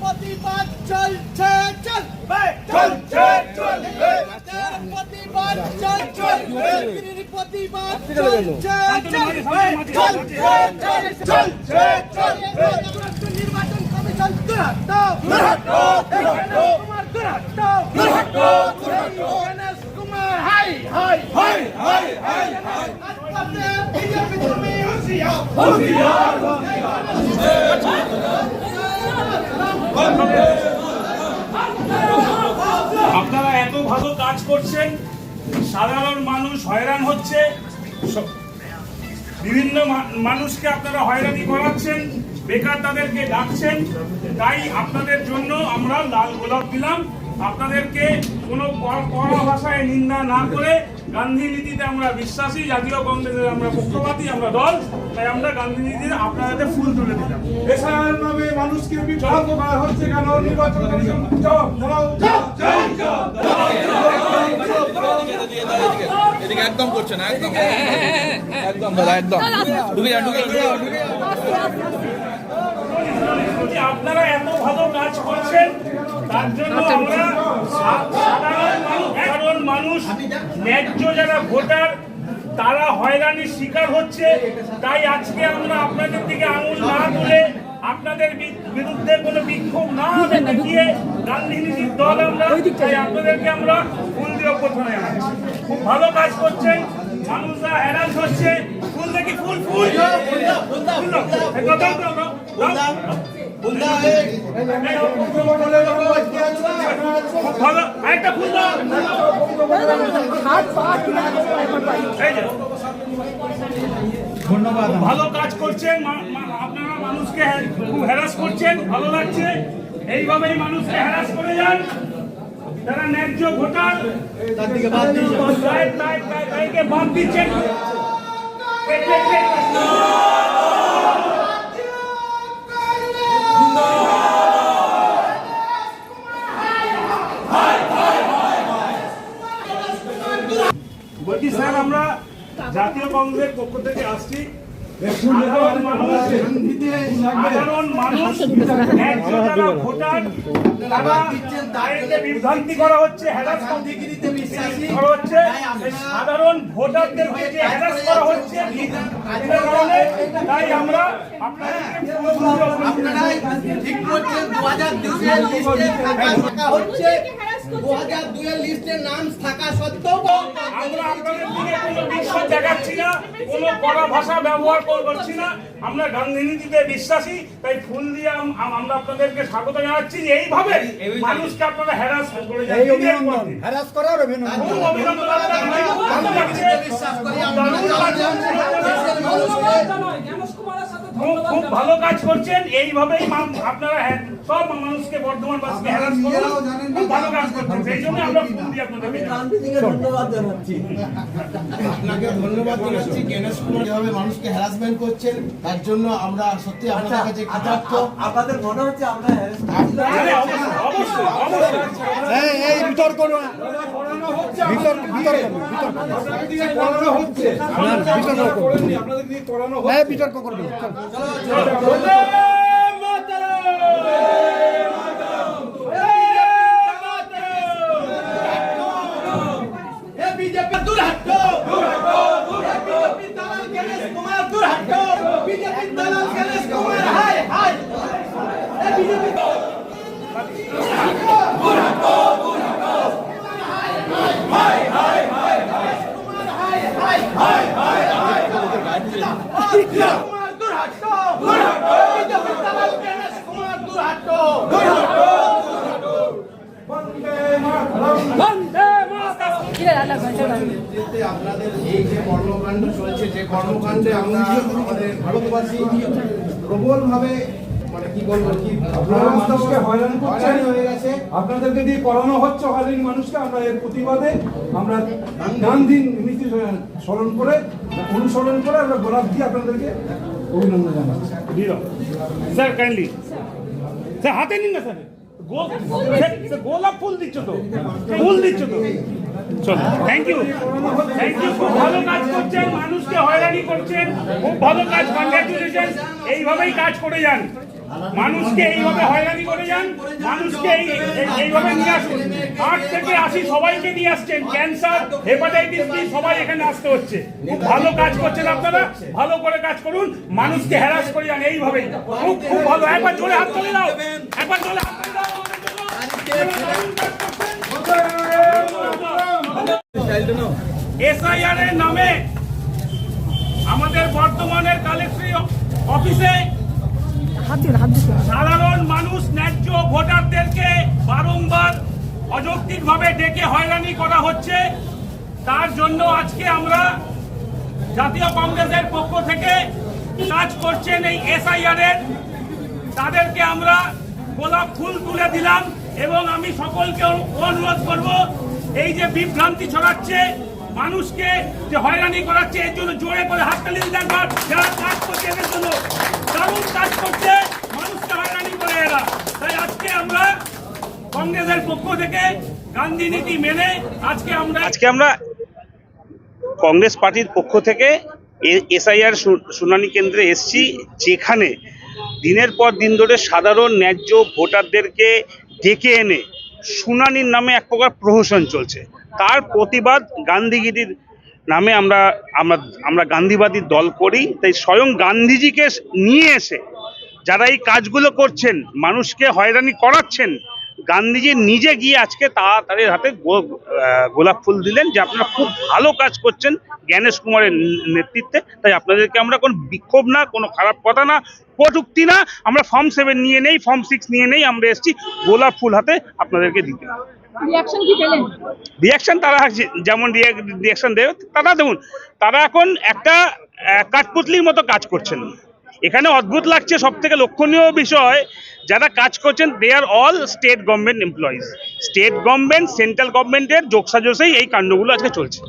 প্রতিবাদ চলছে চলবে চলছে চলবে প্রতিবাদ চলছে প্রতিবাদ চলছে চলছে চলছে চলবে নির্বাচন কমিশন দুরাত্ম দুরাত্ম কুমার দুরাত্ম দুরাত্ম কুমার হাই হাই হাই হাই হাই আজকে আপনারা এত ভালো কাজ করছেন, সাধারণ মানুষ হয়রান হচ্ছে। বিভিন্ন মানুষকে আপনারা হয়রানি করাচ্ছেন, বেকার তাদেরকে ডাকছেন। তাই আপনাদের জন্য আমরা লাল গোলাপ দিলাম। আপনাদেরকে কোনো কড়া ভাষায় নিন্দা না করে গান্ধী নীতিতে আমরা বিশ্বাসী জাতীয় কংগ্রেসের আমরা পক্ষপাতী আমরা দল তাই আমরা গান্ধী নীতিতে আপনাদের ফুল তুলে দিলাম। এসআইআর নামে মানুষকে বিভ্রান্ত করা হচ্ছে কেন? নির্বাচন কমিশন জবাব দাও। এদিকে একদম করছে না একদম। একদম দাদা একদম। ঢুকে যান ঢুকে যান, ঢুকে যান। যে আপনারা এত ভালো কাজ করছেন তার জন্য আমরা সাধারণ মানুষ ন্যায্য যারা ভোটার তারা হয়রানির শিকার হচ্ছে। তাই আজকে আমরা আপনাদের দিকে আঙুল না তুলে আপনাদের বি- বিরুদ্ধে কোনো বিক্ষোভ না দেখিয়ে গান্ধী নীতির দল আমরা তাই আপনাদেরকে আমরা ফুল দিয়ে জানাচ্ছি। খুব ভালো কাজ করছেন মানুষরা হ্যারাস হচ্ছে। ফুল দেখি ফুল ফুল। ফুল ফুল ফুল। ধন্যবাদ। ভালো কাজ করছেন আপনারা মানুষকে হ্যা- খুব হ্যারাস করছেন ভালো লাগছে। এইভাবেই মানুষকে হ্যারাস করে যান। যারা ন্যায্য ভোটার তাই- তাই- তাই- তাইকে বাদ দিচ্ছেন। জাতীয় কংগ্রেসের পক্ষ থেকে আসছি। সাধারণ মানুষ সাধারণ মানুষ ন্যায্য যারা ভোটার, তারা তাদেরকে বিভ্রান্তি করা হচ্ছে তাই আমরা ঠিক নাম থাকা সত্ত্বেও আমরা আপনাদের দিকে কোনো বিশ্বাস দেখাচ্ছি না কোনো কড়া ভাষা ব্যবহার করছি না। আমরা গান্ধী নীতিতে বিশ্বাসী তাই ফুল দিয়ে আম- আম- আমরা আপনাদেরকে স্বাগত জানাচ্ছি যে এইভাবে মানুষকে আপনারা হ্যারাস করে হ্যারাস করার অভিনন্দন। খুব ভালো খুব কাজ করছেন এইভাবেই আপনারা হ্যাঁ- সব মানুষকে বর্ধমানবাসীকে হ্যারাস করুন খুব ভালো কাজ করছেন। সেই জন্য আমরা ফুল দিয়ে আপনাদেরকে জানাচ্ছি। আপনাকে ধন্যবাদ জানাচ্ছি। গণেশ কুমার যেভাবে মানুষকে হ্যারাসমেন্ট করছেন তার জন্য আমরা সত্যি আপনাদের কাছে কৃতজ্ঞ। আপনাদের মনে হচ্ছে আমরা আরে অবশ্যই, অবশ্যই, এই বিতর্ক না হ্যাঁ বিতর্ক করবে বিজেপি দালাল গণেশ কুমার দূর হাটো বিজেপি দালাল গণেশ কুমার হাই হাই বিজেপি কুমার দূর হাটো বিজেপি দালাল গণেশ কুমার দূর হাটো নেতৃত্বে আপনাদের এই যে কর্মকাণ্ড চলছে যে কর্মকাণ্ডে আমরা আমাদের ভারতবাসী প্রবলভাবে মানে কি বলব কি আপনারা মানুষকে হয়রান করছেন। হয়ে গেছে। আপনাদেরকে দিয়ে করানো হচ্ছে হয়রানি মানুষকে। আমরা এর প্রতিবাদে আমরা গান্ধী নীতি স্মরণ করে অনুসরণ করে আমরা গোলাপ দিয়ে আপনাদেরকে অভিনন্দন জানাচ্ছি। স্যার কাইন্ডলি স্যার হাতে নিন না স্যার, গোলাপ ফুল দিচ্ছ তো? ফুল দিচ্ছ তো? চলো। থ্যাংক ইউ থ্যাংক ইউ খুব ভালো কাজ করছেন মানুষকে হয়রানি করছেন খুব ভালো কাজ কংগ্রাচুলেশন এইভাবেই কাজ করে যান। মানুষকে এইভাবে হয়রানি করে যান মানুষকে এই- এই- এইভাবে নিয়ে আসুন। আট থেকে আশি সবাইকে নিয়ে আসছেন ক্যান্সার হেপাটাইটিস বি সবাই এখানে আসতে হচ্ছে। খুব ভালো কাজ করছেন আপনারা ভালো করে কাজ করুন মানুষকে হ্যারাস করে যান এইভাবেই। খুব খুব ভালো। একবার জোরে হাত তুলে দাও একবার জোরে হাত তুলে দাও এসআইআর এর নামে আমাদের বর্তমানের কালেক্টরি অফিসে সাধারণ মানুষ ন্যায্য ভোটারদেরকে বারংবার অযৌক্তিকভাবে ডেকে হয়রানি করা হচ্ছে। তার জন্য আজকে আমরা জাতীয় কংগ্রেসের পক্ষ থেকে কাজ করছেন এই এসআইআর এর। তাদেরকে আমরা গোলাপ ফুল তুলে দিলাম এবং আমি সকলকে অনুরোধ করব এই যে বিভ্রান্তি ছড়াচ্ছে, মানুষকে যে হয়রানি করাচ্ছে, এর জন্য জোরে করে হাততালি দিতে একবার যারা কাজ করছে এদের জন্য দারুণ কাজ করছে, মানুষকে হয়রানি করে এরা। তাই আজকে আমরা কংগ্রেসের পক্ষ থেকে গান্ধী নীতি মেনে আজকে আমরা আজকে আমরা কংগ্রেস পার্টির পক্ষ থেকে এসআইআর শুনানি কেন্দ্রে এসছি, যেখানে দিনের পর দিন ধরে সাধারণ ন্যায্য ভোটারদেরকে ডেকে এনে শুনানির নামে এক প্রকার প্রহসন চলছে। তার প্রতিবাদ গান্ধীগিরির নামে আমরা আমরা আমরা গান্ধীবাদী দল করি, তাই স্বয়ং গান্ধীজিকে নিয়ে এসে যারা এই কাজগুলো করছেন, মানুষকে হয়রানি করাচ্ছেন গান্ধীজি নিজে গিয়ে আজকে তা তাদের হাতে গোলাপ ফুল দিলেন যে আপনারা খুব ভালো কাজ করছেন জ্ঞানেশ কুমারের নেতৃত্বে। তাই আপনাদেরকে আমরা কোনো বিক্ষোভ না কোনো খারাপ কথা না কটুক্তি না আমরা ফর্ম সেভেন নিয়ে নেই ফর্ম সিক্স নিয়ে নেই আমরা এসেছি গোলাপ ফুল হাতে আপনাদেরকে দিতে। রিয়াকশন তারা যেমন রিয়াকশন দেবে তারা দেখুন তারা এখন একটা কাঠপুতলির মতো কাজ করছেন। এখানে অদ্ভুত লাগছে সব থেকে লক্ষণীয় বিষয় যারা কাজ করছেন they are all state government employees state government central গভর্নমেন্টের যোগসাজসেই এই কাণ্ডগুলো আজকে চলছে।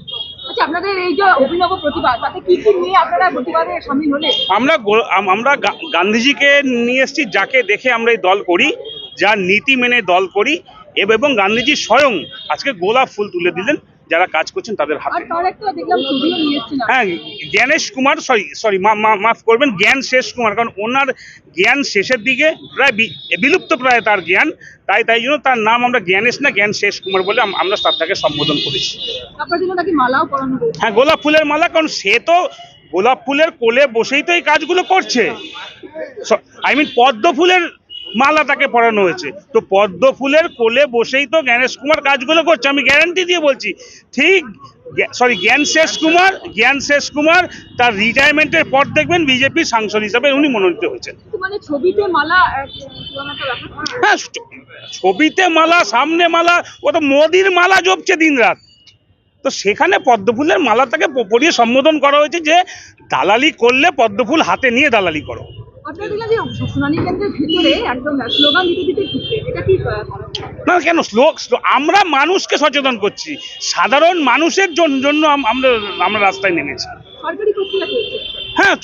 আচ্ছা আপনাদের এই যে অভিনব প্রতিবাদ তাতে কি কি নিয়ে আপনারা প্রতিবাদে সামিল হলেন? আমরা আমরা গান্ধীজিকে নিয়ে এসেছি যাকে দেখে আমরা এই দল করি যার নীতি মেনে দল করি এবং গান্ধীজি স্বয়ং আজকে গোলাপ ফুল তুলে দিলেন। যারা কাজ করছেন তাদের হাতে। হ্যাঁ জ্ঞানেশ কুমার সরি সরি মাফ করবেন জ্ঞান শেষ কুমার কারণ ওনার জ্ঞান শেষের দিকে প্রায় বিলুপ্ত প্রায় তার জ্ঞান তাই তাই জন্য তার নাম আমরা জ্ঞানেশ না জ্ঞান শেষ কুমার বলে আমরা তার তাকে সম্বোধন করেছি। হ্যাঁ গোলাপ ফুলের মালা কারণ সে তো গোলাপ ফুলের কোলে বসেই তো এই কাজগুলো করছে। আই মিন পদ্ম ফুলের মালা তাকে পরানো হয়েছে। তো পদ্ম ফুলের কোলে বসেই তো জ্ঞানেশ কুমার কাজগুলো করছে আমি গ্যারান্টি দিয়ে বলছি। ঠিক সরি জ্ঞান শেষ কুমার জ্ঞান শেষ কুমার তার রিটায়ারমেন্টের পর দেখবেন বিজেপির সাংসদ হিসাবে উনি মনোনীত হয়েছেন। মানে হ্যাঁ ছবিতে মালা সামনে মালা ও তো মোদির মালা জপছে দিনরাত। তো সেখানে পদ্মফুলের মালা তাকে পরিয়ে সম্বোধন করা হয়েছে যে দালালি করলে পদ্মফুল হাতে নিয়ে দালালি করো। না কেন শ্লোক আমরা মানুষকে সচেতন করছি। সাধারণ মানুষের জন্য আমরা আমরা রাস্তায় নেমেছি। হ্যাঁ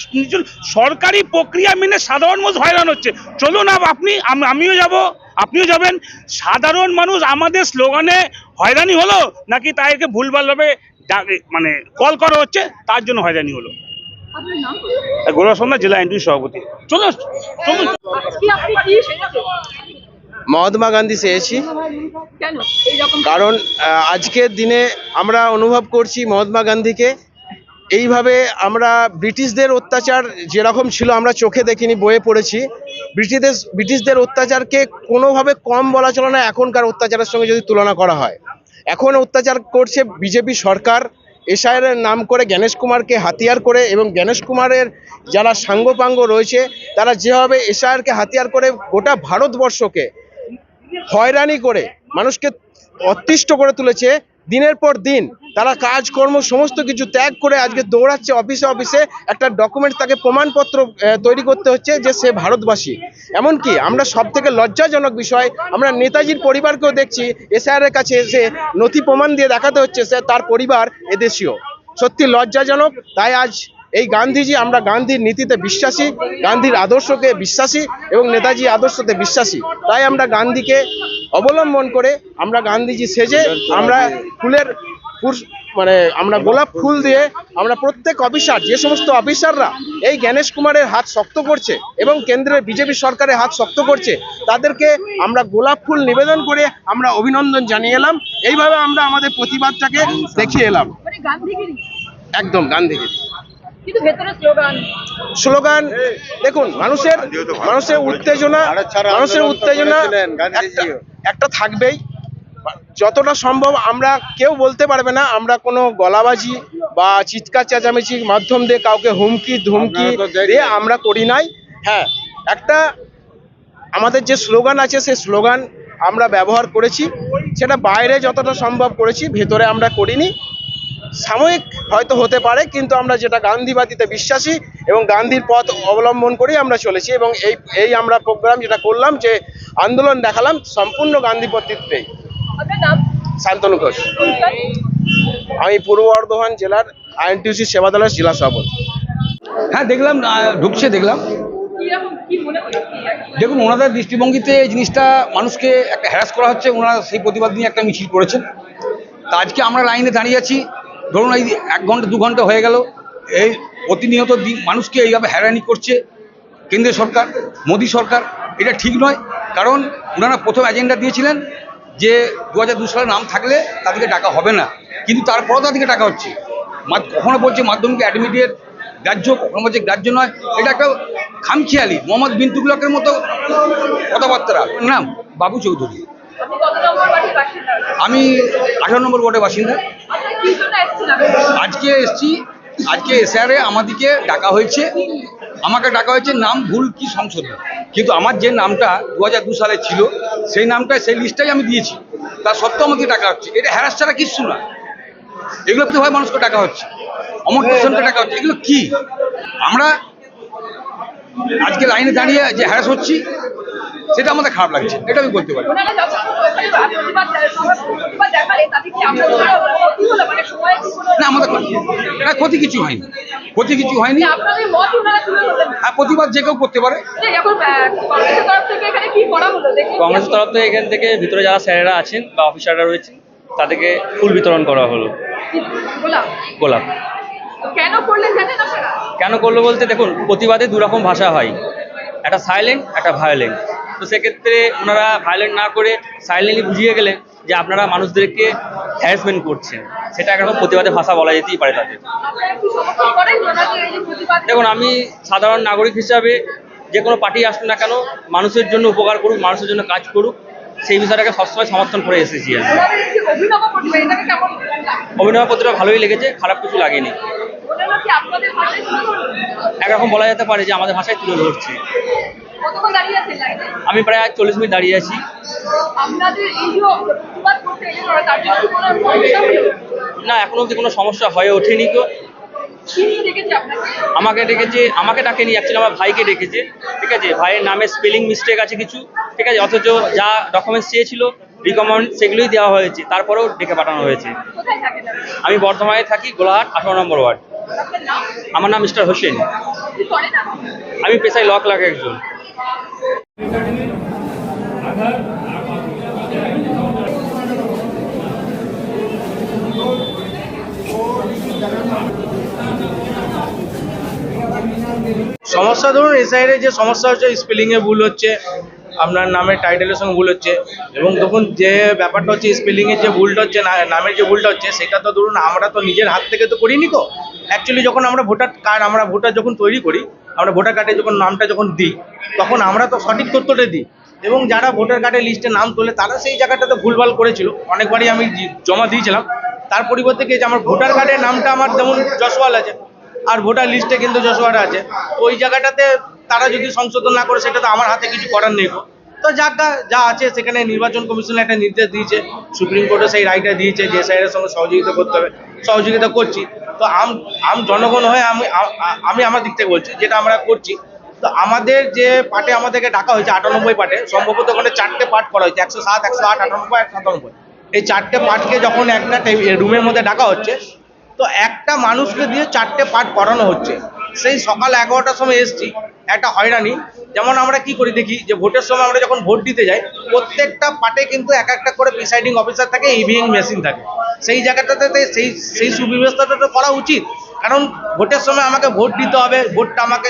সরকারি প্রক্রিয়া মেনে সাধারণ মানুষ হয়রান হচ্ছে। চলুন আপ- আপনি আমিও যাব আপনিও যাবেন। সাধারণ মানুষ আমাদের স্লোগানে হয়রানি হলো নাকি তাদেরকে ভুলভালভাবে মানে কল করা হচ্ছে তার জন্য হয়রানি হলো? আপনার জেলা এনডি সভাপতি। চলো চলুন আজকে আপনি কি সেজেছেন মহাত্মা গান্ধী চেয়েছি। কারণ আজকের দিনে আমরা অনুভব করছি মহাত্মা গান্ধীকে। এইভাবে আমরা ব্রিটিশদের অত্যাচার যেরকম ছিল আমরা চোখে দেখিনি বয়ে পড়েছি। ব্রিটিশদের ব্রিটিশদের অত্যাচারকে কোনোভাবে কম বলা চলে না এখনকার অত্যাচারের সঙ্গে যদি তুলনা করা হয়। এখন অত্যাচার করছে বিজেপি সরকার এসআইয়ের নাম করে গণেশ কুমারকে হাতিয়ার করে এবং গণেশ কুমারের যারা সাঙ্গপাঙ্গ রয়েছে, তারা যেভাবে এসআইআরকে হাতিয়ার করে গোটা ভারতবর্ষকে হয়রানি করে, মানুষকে অতিষ্ঠ করে তুলেছে দিনের পর দিন তারা কাজকর্ম, সমস্ত কিছু ত্যাগ করে আজকে দৌড়াচ্ছে অফিসে অফিসে। একটা ডকুমেন্ট তাকে প্রমাণপত্র তৈরি করতে হচ্ছে যে সে ভারতবাসী। এমনকি আমরা সব থেকে লজ্জাজনক বিষয়, আমরা নেতাজির পরিবারকেও দেখছি এসআইআর কাছে এসে নথি প্রমাণ দিয়ে দেখাতে হচ্ছে সে তার পরিবার এদেশীয়। সত্যি লজ্জাজনক, তাই আজ এই গান্ধীজি আমরা গান্ধীর নীতিতে বিশ্বাসী গান্ধীর আদর্শকে বিশ্বাসী এবং নেতাজি আদর্শতে বিশ্বাসী। তাই আমরা গান্ধীকে অবলম্বন করে আমরা গান্ধীজি সেজে আমরা ফুলের মানে আমরা গোলাপ ফুল দিয়ে আমরা প্রত্যেক অফিসার যে সমস্ত অফিসাররা এই জ্ঞানেশ কুমারের হাত শক্ত করছে এবং কেন্দ্রের বিজেপি সরকারের হাত শক্ত করছে তাদেরকে আমরা গোলাপ ফুল নিবেদন করে আমরা অভিনন্দন জানিয়ে এলাম। এইভাবে আমরা আমাদের প্রতিবাদটাকে দেখিয়ে এলাম। মানে গান্ধীগিরি। একদম গান্ধীকে কিন্তু ভেতরে স্লোগান। স্লোগান দেখুন মানুষের মানুষের উত্তেজনা মানুষের উত্তেজনা একটা- একটা থাকবেই। যতটা সম্ভব আমরা কেউ বলতে পারবে না আমরা কোনো গলাবাজি বা চিৎকার চেঁচামেচির মাধ্যম দিয়ে কাউকে হুমকি ধুমকি দিয়ে আমরা করি নাই। হ্যাঁ একটা আমাদের যে স্লোগান আছে সেই স্লোগান আমরা ব্যবহার করেছি। সেটা বাইরে যতটা সম্ভব করেছি ভেতরে আমরা করিনি। সাময়িক হয়তো হতে পারে, কিন্তু আমরা যেটা গান্ধীবাদীতে বিশ্বাসী এবং গান্ধীর পথ অবলম্বন করেই আমরা চলেছি এবং এই এই আমরা প্রোগ্রাম যেটা করলাম যে আন্দোলন দেখালাম, সম্পূর্ণ গান্ধী পদ্ধতিতেই শান্তনু ঘোষ? আমি পূর্ব বর্ধমান জেলার আইএনটিউসি সেবাদলের জেলা সভাপতি। হ্যাঁ দেখলাম ঢুকছে, দেখলাম। দেখুন, ওনাদের দৃষ্টিভঙ্গিতে এই জিনিসটা মানুষকে একটা হ্যারাস করা হচ্ছে, ওনারা সেই প্রতিবাদ নিয়ে একটা মিছিল করেছেন। তা আজকে আমরা লাইনে দাঁড়িয়ে আছি। ধরুন এই এক ঘণ্টা, দু ঘণ্টা হয়ে গেল, এই প্রতিনিয়ত মানুষকে এইভাবে হ্যারানি করছে কেন্দ্রীয় সরকার, মোদী সরকার, এটা ঠিক নয়। কারণ ওনারা প্রথম এজেন্ডা দিয়েছিলেন যে দু হাজার দু সালের নাম থাকলে তাদেরকে টাকা হবে না। কিন্তু তারপরেও তাদেরকে টাকা হচ্ছে। কখনো বলছে মাধ্যমিক অ্যাডমিটের গ্রাহ্য, কখনো বলছে গ্রাহ্য নয়। এটা একটা খামখেয়ালি। মোহাম্মদ বিন্তুগুলকের মতো কথাবার্তা নাম, বাবু চৌধুরী। আমি আঠারো নম্বর ওয়ার্ডের বাসিন্দা? আজকে এসছি আজকে এসআরে আমাদেরকে ডাকা হয়েছে। আমাকে ডাকা হয়েছে নাম ভুল কি সংশোধন। কিন্তু আমার যে নামটা দু সালে ছিল সেই নামটা সেই লিস্টটাই আমি দিয়েছি। তা সত্ত্বেও আমাকে ডাকা হচ্ছে। এটা হ্যারাস ছাড়া কিচ্ছু না। এগুলো তো হয় মানুষকে ডাকা হচ্ছে। অমর পেশনকে ডাকা হচ্ছে। এগুলো কি? আমরা আজকে লাইনে দাঁড়িয়ে যে হ্যারাস হচ্ছি সেটা আমাদের খারাপ লাগছে এটা আমি বলতে পারি। মানে সময় কি কোনো না আমাদের ক্ষতি না ক্ষতি কিছু হয়নি। ক্ষতি কিছু হয়নি। যে আপনাদের মত ওনারা তুলে ধরলেন। আর প্রতিবাদ যে কেউ করতে পারে। কংগ্রেসের তরফ থেকে এখানে কি করা হলো? দেখি। কংগ্রেসের তরফ থেকে ভিতরে যারা স্যারেরা আছেন বা অফিসাররা রয়েছেন তাদেরকে ফুল বিতরণ করা হলো। গোলাপ? কেন করলেন জানেন আপনারা? কেন করল বলতে দেখুন প্রতিবাদে দু রকম ভাষা হয়। একটা সাইলেন্ট একটা ভায়োলেন্ট তো সেক্ষেত্রে ওনারা ভায়োলেন্ট না করে সাইলেন্টলি বুঝিয়ে গেলেন যে আপনারা মানুষদেরকে হ্যারাসমেন্ট করছেন। সেটা একরকম প্রতিবাদের ভাষা বলা যেতেই পারে তাদের। প্রতিবাদ দেখুন আমি সাধারণ নাগরিক হিসাবে যে কোনো পার্টি আসুক না কেন মানুষের জন্য উপকার করুক মানুষের জন্য কাজ করুক সেই বিষয়টাকে সবসময় সমর্থন করে এসেছি আমি। অভিনব পত্রটা ভালোই লেগেছে খারাপ কিছু লাগেনি? একরকম বলা যেতে পারে যে আমাদের ভাষায় তুলে ধরছে। কতক্ষণ দাঁড়িয়ে আছেন লাইনে? আমি প্রায় চল্লিশ মিনিট দাঁড়িয়ে আছি। না এখনও অবধি কোনো সমস্যা হয়ে ওঠেনি তো। আমাকে ডেকেছে আমাকে ডাকেনি অ্যাকচুয়ালি আমার ভাইকে ডেকেছে ঠিক আছে? ভাইয়ের নামে স্পেলিং মিস্টেক আছে কিছু ঠিক আছে? অথচ যা ডকুমেন্টস চেয়েছিল রিকমেন্ড সেগুলোই দেওয়া হয়েছে তারপরেও ডেকে পাঠানো হয়েছে? আমি বর্ধমানে থাকি গোলাহাট আঠারো নম্বর ওয়ার্ড। আমার নাম মিস্টার হোসেন। আমি পেশায় লক লাগে একজন। সমস্যা ধরুন এসআইয়ের যে সমস্যা হচ্ছে স্পেলিংয়ে ভুল হচ্ছে, আপনার নামের টাইটেলের সঙ্গে ভুল হচ্ছে, এবং দেখুন যে ব্যাপারটা হচ্ছে স্পেলিংয়ের যে ভুলটা হচ্ছে নামের যে ভুলটা হচ্ছে, সেটা তো ধরুন আমরা তো নিজের হাত থেকে তো করিনি তো। অ্যাকচুয়ালি যখন আমরা ভোটার কার্ড আমরা ভোটার যখন তৈরি করি, আমরা ভোটার কার্ডে যখন নামটা যখন দিই তখন আমরা তো সঠিক তথ্যটা দিই। এবং যারা ভোটার কার্ডের লিস্টে নাম তোলে, তারা সেই জায়গাটাতে ভুলভাল করেছিল। অনেকবারই আমি জমা দিয়েছিলাম। তার পরিবর্তে কি আমার ভোটার কার্ডের নামটা আমার যেমন যশওয়াল আছে, আর ভোটার লিস্টে কিন্তু যশোয়ারা আছে, ওই জায়গাটাতে তারা যদি সংশোধন না করে, সেটা তো আমার হাতে কিছু করার নেই। তো যা যা আছে, সেখানে নির্বাচন কমিশন একটা নির্দেশ দিয়েছে, সুপ্রিম কোর্টে সেই রায়টা দিয়েছে যে স্যারের সঙ্গে সহযোগিতা করতে হবে। সহযোগিতা করছি। তো আম আম জনগণ হয়ে আমি আমি আমার দিক থেকে বলছি, যেটা আমরা করছি তো আমাদের যে পার্টে আমাদেরকে ডাকা হয়েছে আটানব্বই পার্টে, সম্ভবত ওখানে চারটে পার্ট করা হয়েছে, একশো সাত, একশো আট, আটানব্বই এক সাতানব্বই। এই চারটে পার্টকে যখন একটা রুমের মধ্যে ডাকা হচ্ছে, তো একটা মানুষকে দিয়ে চারটে পার্ট করানো হচ্ছে। সেই সকাল এগারোটার সময় এসছি, একটা হয়রানি। যেমন আমরা কি করি দেখি, যে ভোটের সময় আমরা যখন ভোট দিতে যাই, প্রত্যেকটা পার্টে কিন্তু এক একটা করে প্রিসাইডিং অফিসার থাকে ইভিএম মেশিন থাকে। সেই জায়গাটাতে, সেই সেই সুব্যবস্থাটা তো করা উচিত। কারণ ভোটের সময় আমাকে ভোট দিতে হবে, ভোটটা আমাকে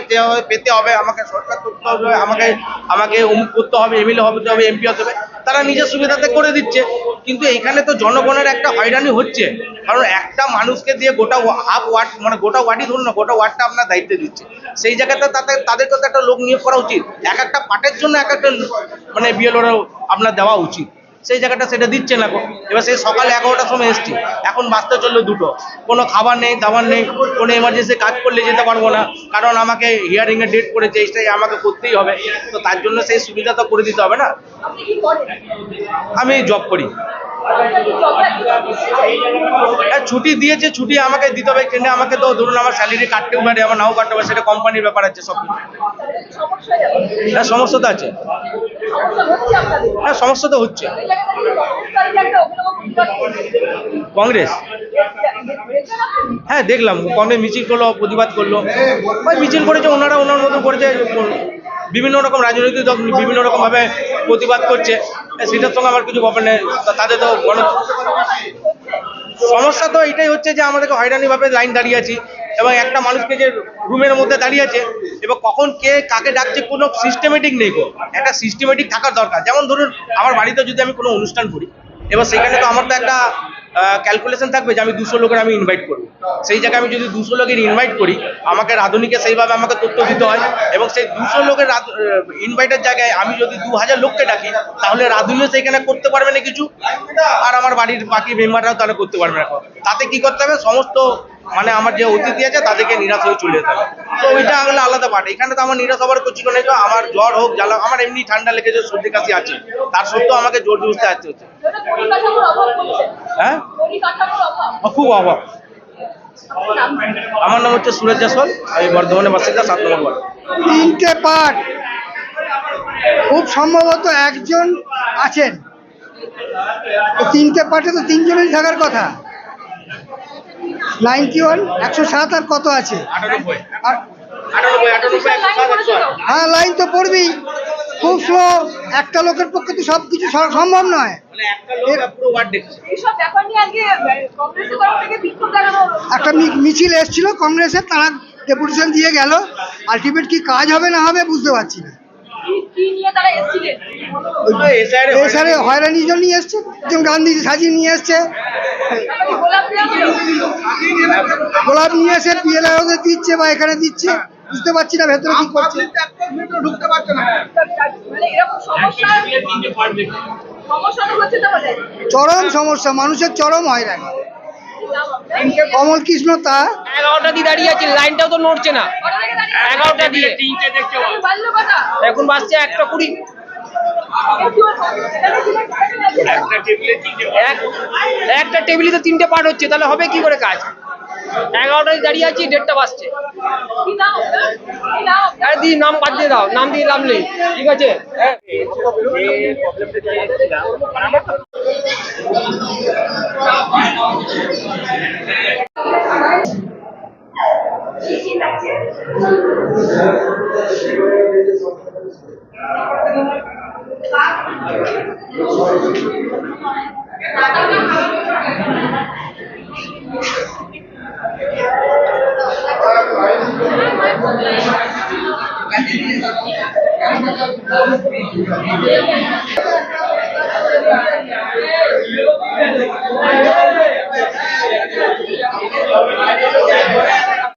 পেতে হবে, আমাকে সরকার করতে হবে, আমাকে আমাকে অমুক করতে হবে এমএলএ হতে হবে এমপি হতে হবে, তারা নিজের সুবিধাতে করে দিচ্ছে। কিন্তু এখানে তো জনগণের একটা হয়রানি হচ্ছে। কারণ একটা মানুষকে দিয়ে গোটা হাফ ওয়ার্ড মানে গোটা ওয়ার্ডই ধরুন না, গোটা ওয়ার্ডটা আপনার দায়িত্ব দিচ্ছে। সেই জায়গাতে তাদের তাদেরকে তো একটা লোক নিয়োগ করা উচিত। এক একটা পার্টের জন্য এক একটা মানে বিএলওরা আপনার দেওয়া উচিত। সেই জায়গাটা সেটা দিচ্ছে না। এবার সেই সকাল এগারোটার সময় এসছি। এখন বাঁচতে চলল দুটো। কোনো খাবার নেই, দাবার নেই, কোনো এমার্জেন্সি কাজ করলে যেতে পারব না। কারণ আমাকে হিয়ারিং এর ডেট করেছে, এইটাই আমাকে করতেই হবে। তো তার জন্য সেই সুবিধা তো করে দিতে হবে না। আমি জব করি। আর ছুটি দিয়েছে, ছুটি আমাকে দিতে হবে। ট্রেনে আমাকে তো ধরুন আমার স্যালারি কাটতেও পারে আমার নাও কাটতে পারে, সেটা কোম্পানির ব্যাপার আছে সব কিছু। সমস্যা হ্যাঁ তো আছে। সমস্যা হ্যাঁ তো হচ্ছে। কংগ্রেস? হ্যাঁ দেখলাম। কংগ্রেস মিছিল করল, প্রতিবাদ করল। মিছিল করেছে, ওনারা ওনার মতো করেছে। বিভিন্ন রকম রাজনৈতিক দল বিভিন্ন রকম ভাবে প্রতিবাদ করছে। সেটার সঙ্গে আমার কিছু ব্যাপার নেই। তাদের তো গণ সমস্যা তো এটাই হচ্ছে যে আমাদেরকে হয়রানিভাবে লাইন দাঁড়িয়ে আছি এবং একটা মানুষকে যে রুমের মধ্যে দাঁড়িয়ে আছে, এবং কখন কে কাকে ডাকছে কোনো সিস্টেমেটিক নেই গো। একটা সিস্টেমেটিক থাকার দরকার। যেমন ধরুন, আমার বাড়িতে যদি আমি কোনো অনুষ্ঠান করি এবার সেখানে তো আমার তো একটা ক্যালকুলেশন থাকবে যে আমি দুশো লোকের আমি ইনভাইট করব। সেই জায়গায় আমি যদি দুশো লোকের ইনভাইট করি, আমাকে রাঁধুনিকে সেইভাবে আমাকে তথ্য দিতে হয় এবং সেই দুশো লোকের ইনভাইটের জায়গায় আমি যদি দু হাজার লোককে ডাকি, তাহলে রাঁধুনিও সেইখানে করতে পারবে না কিছু? আর আমার বাড়ির বাকি মেম্বাররাও তাহলে করতে পারবে না। তাতে কি করতে হবে? সমস্ত মানে আমার যে অতিথি আছে, তাদেরকে নিরাশ হয়ে চলে যেতে হবে। তো ওইটা হলো আলাদা পার্ট এখানে তো আমার নিরাশ হবার কিছু নেই আমার জ্বর হোক, জ্বালা, আমার এমনি ঠান্ডা লেগেছে, সর্দি কাশি আছে। তার সত্ত্বেও আমাকে জোর জুসতে আসতে হচ্ছে। হ্যাঁ? খুব অভাব। আমার নাম হচ্ছে সুরেশ জাসওয়াল আমি বর্ধমানের বাসিন্দা, সাত নম্বর তিনটে পার্ট খুব সম্ভবত একজন আছেন। তিনটে পার্টে তো তিনজনেরই থাকার কথা। নাইনটি ওয়ান একশো সাত আর কত আছে। হ্যাঁ লাইন তো পড়বেই। খুব স্লো একটা লোকের পক্ষে তো সব কিছু সম্ভব নয়। মানে একটা মিছিল এসেছিল কংগ্রেসের তারা ডেপুটেশন দিয়ে গেল। আলটিমেট কি কাজ হবে না হবে বুঝতে পারছি না। হয়রানির জন্য নিয়ে এসছে একজন গান্ধীজি সাজিয়ে নিয়ে এসছে। গোলাপ নিয়ে এসে পিএলআই দিচ্ছে বা এখানে দিচ্ছে বুঝতে পারছি না ভেতরে কি করছে। চরম সমস্যা মানুষের চরম হয়রানি। নাম আপনার? কমল কৃষ্ণ, তা? এগারোটা দিয়ে দাঁড়িয়ে আছে, লাইনটাও তো নড়ছে না? এগারোটা দিয়ে। এখন বাজছে একটা কুড়ি। একটু টেবিলে তো তিনটে পার্ট হচ্ছে, তাহলে হবে কি করে কাজ? এগারোটায় দাঁড়িয়ে আছি, দেড়টা বাজছে? আরে দি নাম বাদ দিয়ে দাও, নাম দিয়ে লাভ নেই। ঠিক আছে? Thank you.